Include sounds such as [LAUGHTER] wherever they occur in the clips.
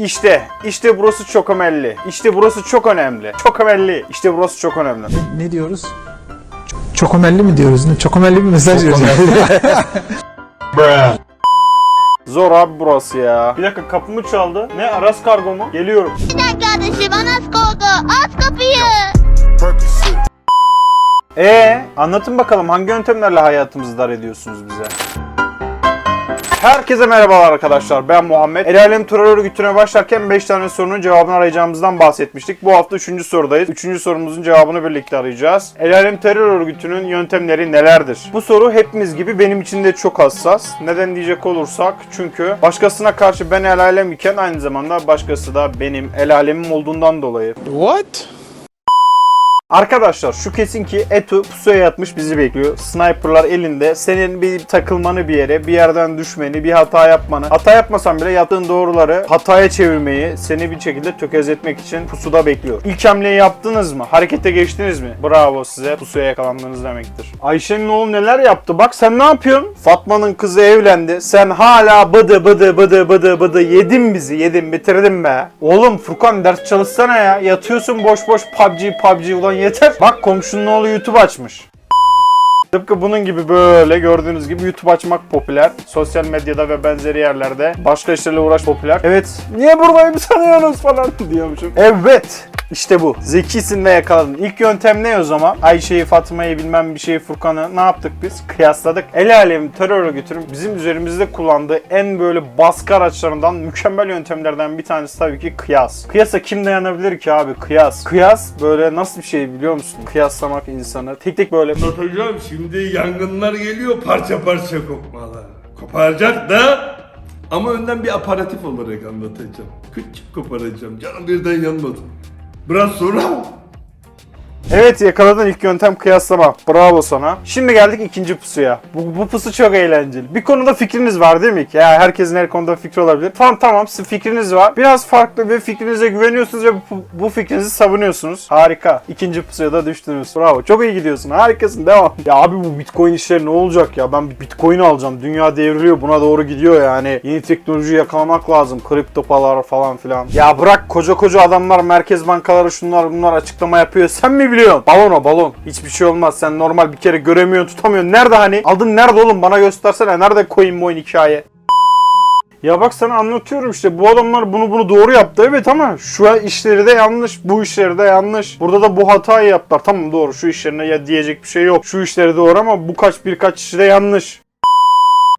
İşte, işte burası çok önemli. İşte burası çok önemli. Çok önemli. İşte burası çok önemli. Ne diyoruz? Çok ömelli mi diyoruz? Ne? Çok ömelli bir mesaj veriyoruz. [LAUGHS] Zor abi burası ya. Bir dakika kapımı çaldı. Ne Aras kargo mu? Geliyorum. Sen kardeşim anas koldu. Aç kapıyı. Ee, anlatın bakalım hangi yöntemlerle hayatımızı dar ediyorsunuz bize? Herkese merhabalar arkadaşlar. Ben Muhammed. El Alem Terör Örgütü'ne başlarken 5 tane sorunun cevabını arayacağımızdan bahsetmiştik. Bu hafta 3. sorudayız. 3. sorumuzun cevabını birlikte arayacağız. El Alem Terör Örgütü'nün yöntemleri nelerdir? Bu soru hepimiz gibi benim için de çok hassas. Neden diyecek olursak çünkü başkasına karşı ben el alem iken aynı zamanda başkası da benim el alemim olduğundan dolayı. What? Arkadaşlar şu kesin ki Etu pusuya yatmış bizi bekliyor. Sniperlar elinde. Senin bir takılmanı bir yere, bir yerden düşmeni, bir hata yapmanı. Hata yapmasan bile yaptığın doğruları hataya çevirmeyi, seni bir şekilde tökezletmek için pusuda bekliyor. İlk hamleyi yaptınız mı? Harekete geçtiniz mi? Bravo size. Pusuya yakalandınız demektir. Ayşe'nin oğlu neler yaptı? Bak sen ne yapıyorsun? Fatma'nın kızı evlendi. Sen hala bıdı bıdı bıdı bıdı bıdı yedin bizi. Yedin bitirdin be. Oğlum Furkan ders çalışsana ya. Yatıyorsun boş boş PUBG PUBG ulan yeter. Bak komşunun oğlu YouTube açmış. Tıpkı bunun gibi böyle gördüğünüz gibi YouTube açmak popüler. Sosyal medyada ve benzeri yerlerde başka işlerle uğraş popüler. Evet. Niye buradayım sanıyorsunuz falan [LAUGHS] diyormuşum. Evet. İşte bu. Zekisin ve yakaladın. İlk yöntem ne o zaman? Ayşe'yi, Fatma'yı bilmem bir şeyi, Furkan'ı ne yaptık biz? Kıyasladık. El alem terör örgütünün bizim üzerimizde kullandığı en böyle baskı araçlarından mükemmel yöntemlerden bir tanesi tabii ki kıyas. Kıyasa kim dayanabilir ki abi? Kıyas. Kıyas böyle nasıl bir şey biliyor musun? Kıyaslamak insanı. Tek tek böyle Anlatacağım şimdi yangınlar geliyor parça parça kopmalar. Koparacak da ama önden bir aparatif olarak anlatacağım. Küçük koparacağım canım birden yanmadı. Biraz sonra Evet yakaladın ilk yöntem kıyaslama. Bravo sana. Şimdi geldik ikinci pusuya. Bu, bu pusu çok eğlenceli. Bir konuda fikriniz var değil mi ki? Ya herkesin her konuda fikri olabilir. Tamam tamam sizin fikriniz var. Biraz farklı ve fikrinize güveniyorsunuz ve bu, bu fikrinizi savunuyorsunuz. Harika. İkinci pusuya da düştünüz. Bravo. Çok iyi gidiyorsun. Harikasın. Devam. Ya abi bu bitcoin işleri ne olacak ya? Ben bitcoin alacağım. Dünya devriliyor. Buna doğru gidiyor yani. Yeni teknoloji yakalamak lazım. Kripto paralar falan filan. Ya bırak koca koca adamlar merkez bankaları şunlar bunlar açıklama yapıyor. Sen mi biliyorsun? Balon o balon. Hiçbir şey olmaz. Sen normal bir kere göremiyorsun tutamıyorsun. Nerede hani? Aldın nerede oğlum? Bana göstersene. Nerede coin moin hikaye? Ya bak sana anlatıyorum işte bu adamlar bunu bunu doğru yaptı evet ama şu işleri de yanlış bu işleri de yanlış. Burada da bu hatayı yaptılar tamam doğru şu işlerine ya diyecek bir şey yok. Şu işleri doğru ama bu kaç birkaç işi de yanlış.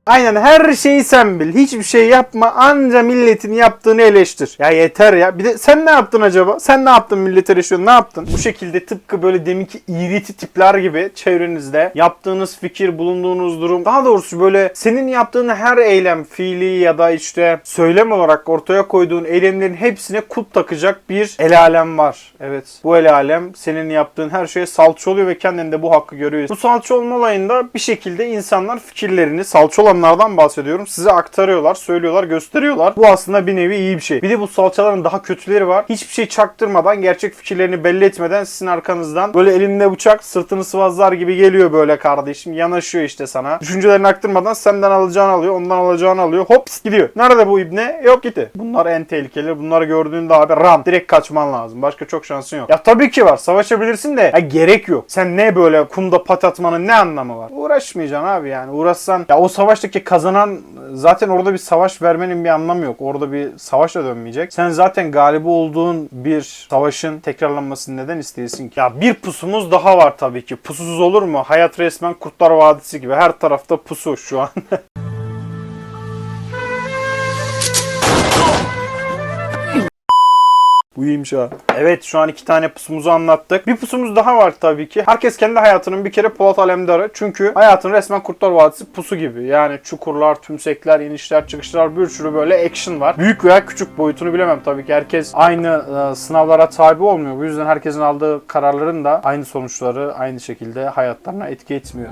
Aynen her şeyi sen bil. Hiçbir şey yapma. Anca milletin yaptığını eleştir. Ya yeter ya. Bir de sen ne yaptın acaba? Sen ne yaptın millete eleştiriyorsun? Ne yaptın? Bu şekilde tıpkı böyle deminki iğreti tipler gibi çevrenizde yaptığınız fikir, bulunduğunuz durum. Daha doğrusu böyle senin yaptığın her eylem, fiili ya da işte söylem olarak ortaya koyduğun eylemlerin hepsine kut takacak bir el alem var. Evet. Bu el alem senin yaptığın her şeye salça oluyor ve kendinde bu hakkı görüyor. Bu salça olma olayında bir şekilde insanlar fikirlerini salça olanlardan bahsediyorum. Size aktarıyorlar, söylüyorlar, gösteriyorlar. Bu aslında bir nevi iyi bir şey. Bir de bu salçaların daha kötüleri var. Hiçbir şey çaktırmadan, gerçek fikirlerini belli etmeden sizin arkanızdan böyle elinde bıçak, sırtını sıvazlar gibi geliyor böyle kardeşim. Yanaşıyor işte sana. Düşüncelerini aktırmadan senden alacağını alıyor, ondan alacağını alıyor. Hop gidiyor. Nerede bu ibne? Yok gitti. Bunlar en tehlikeli. Bunları gördüğünde abi ram. Direkt kaçman lazım. Başka çok şansın yok. Ya tabii ki var. Savaşabilirsin de ya gerek yok. Sen ne böyle kumda pat atmanın ne anlamı var? Uğraşmayacaksın abi yani. Uğraşsan ya o savaştaki kazanan zaten orada bir savaş vermenin bir anlamı yok. Orada bir savaş da dönmeyecek. Sen zaten galibi olduğun bir savaşın tekrarlanmasını neden isteyesin ki? Ya bir pusumuz daha var tabii ki. Pusuzuz olur mu? Hayat resmen Kurtlar Vadisi gibi. Her tarafta pusu şu an. [LAUGHS] Bu iyiymiş ha. Evet şu an iki tane pusumuzu anlattık. Bir pusumuz daha var tabii ki. Herkes kendi hayatının bir kere Polat Alemdarı. Çünkü hayatın resmen Kurtlar Vadisi pusu gibi. Yani çukurlar, tümsekler, inişler, çıkışlar bir sürü böyle action var. Büyük veya küçük boyutunu bilemem tabii ki. Herkes aynı e, sınavlara tabi olmuyor. Bu yüzden herkesin aldığı kararların da aynı sonuçları aynı şekilde hayatlarına etki etmiyor.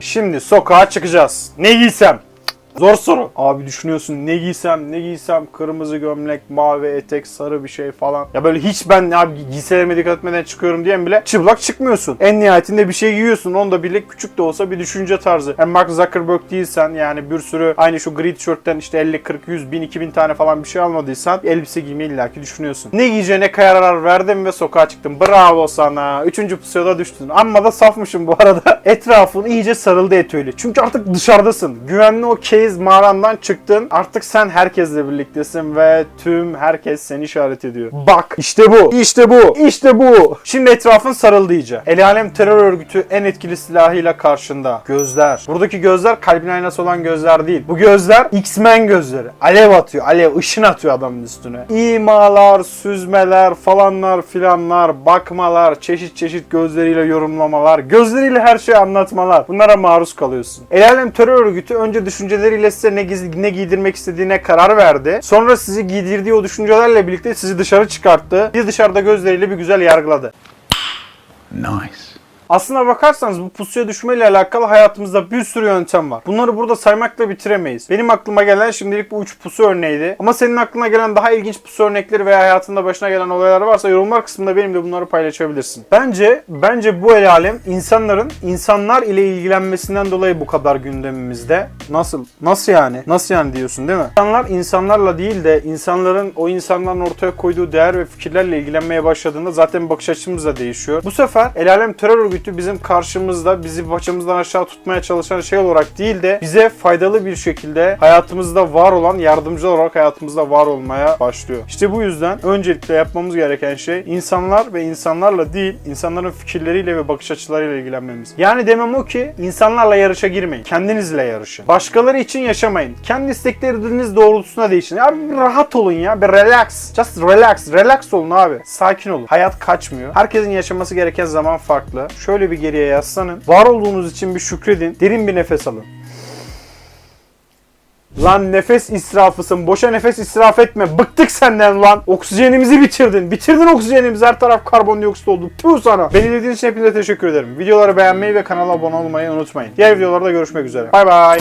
Şimdi sokağa çıkacağız. Ne giysem? Zor soru. Abi düşünüyorsun ne giysem ne giysem kırmızı gömlek, mavi etek, sarı bir şey falan. Ya böyle hiç ben abi giysilerime dikkat etmeden çıkıyorum diyen bile çıplak çıkmıyorsun. En nihayetinde bir şey giyiyorsun. Onu da bile küçük de olsa bir düşünce tarzı. Yani Mark Zuckerberg değilsen yani bir sürü aynı şu gri tişörtten işte 50, 40, 100, 1000, 2000 tane falan bir şey almadıysan elbise giymeyi illaki düşünüyorsun. Ne giyeceğine karar verdim ve sokağa çıktım. Bravo sana. Üçüncü pusuya düştün. Amma da safmışım bu arada. [LAUGHS] Etrafın iyice sarıldı etüyle. Çünkü artık dışarıdasın. Güvenli o case mağarandan çıktın. Artık sen herkesle birliktesin ve tüm herkes seni işaret ediyor. Bak işte bu. İşte bu. İşte bu. Şimdi etrafın sarıldı iyice. El alem terör örgütü en etkili silahıyla karşında. Gözler. Buradaki gözler kalbin aynası olan gözler değil. Bu gözler X-Men gözleri. Alev atıyor. Alev ışın atıyor adamın üstüne. İmalar, süzmeler falanlar filanlar, bakmalar, çeşit çeşit gözleriyle yorumlamalar, gözleriyle her şeyi anlatmalar. Bunlara maruz kalıyorsun. El alem terör örgütü önce düşünceleriyle size ne, giz- ne giydirmek istediğine karar verdi. Sonra sizi giydirdiği o düşüncelerle birlikte sizi dışarı çıkarttı. Bir dışarıda gözleriyle bir güzel yargıladı. Aslına bakarsanız bu pusuya düşmeyle alakalı hayatımızda bir sürü yöntem var. Bunları burada saymakla bitiremeyiz. Benim aklıma gelen şimdilik bu üç pusu örneğiydi. Ama senin aklına gelen daha ilginç pusu örnekleri veya hayatında başına gelen olaylar varsa yorumlar kısmında benimle bunları paylaşabilirsin. Bence bence bu el alem insanların insanlar ile ilgilenmesinden dolayı bu kadar gündemimizde. Nasıl? Nasıl yani? Nasıl yani diyorsun değil mi? İnsanlar insanlarla değil de insanların o insanların ortaya koyduğu değer ve fikirlerle ilgilenmeye başladığında zaten bakış açımız da değişiyor. Bu sefer el alem terör örgütü bizim karşımızda bizi başımızdan aşağı tutmaya çalışan şey olarak değil de bize faydalı bir şekilde hayatımızda var olan yardımcı olarak hayatımızda var olmaya başlıyor. İşte bu yüzden öncelikle yapmamız gereken şey insanlar ve insanlarla değil insanların fikirleriyle ve bakış açılarıyla ilgilenmemiz. Yani demem o ki insanlarla yarışa girmeyin. Kendinizle yarışın. Başkaları için yaşamayın. Kendi istekleriniz doğrultusunda değişin. Ya bir rahat olun ya. Bir relax. Just relax. Relax olun abi. Sakin olun. Hayat kaçmıyor. Herkesin yaşaması gereken zaman farklı. Şöyle bir geriye yaslanın. Var olduğunuz için bir şükredin. Derin bir nefes alın. Lan nefes israfısın. Boşa nefes israf etme. Bıktık senden lan. Oksijenimizi bitirdin. Bitirdin oksijenimizi. Her taraf karbondioksit oldu. Tüh sana. Beni izlediğiniz için hepinize teşekkür ederim. Videoları beğenmeyi ve kanala abone olmayı unutmayın. Diğer videolarda görüşmek üzere. Bay bay.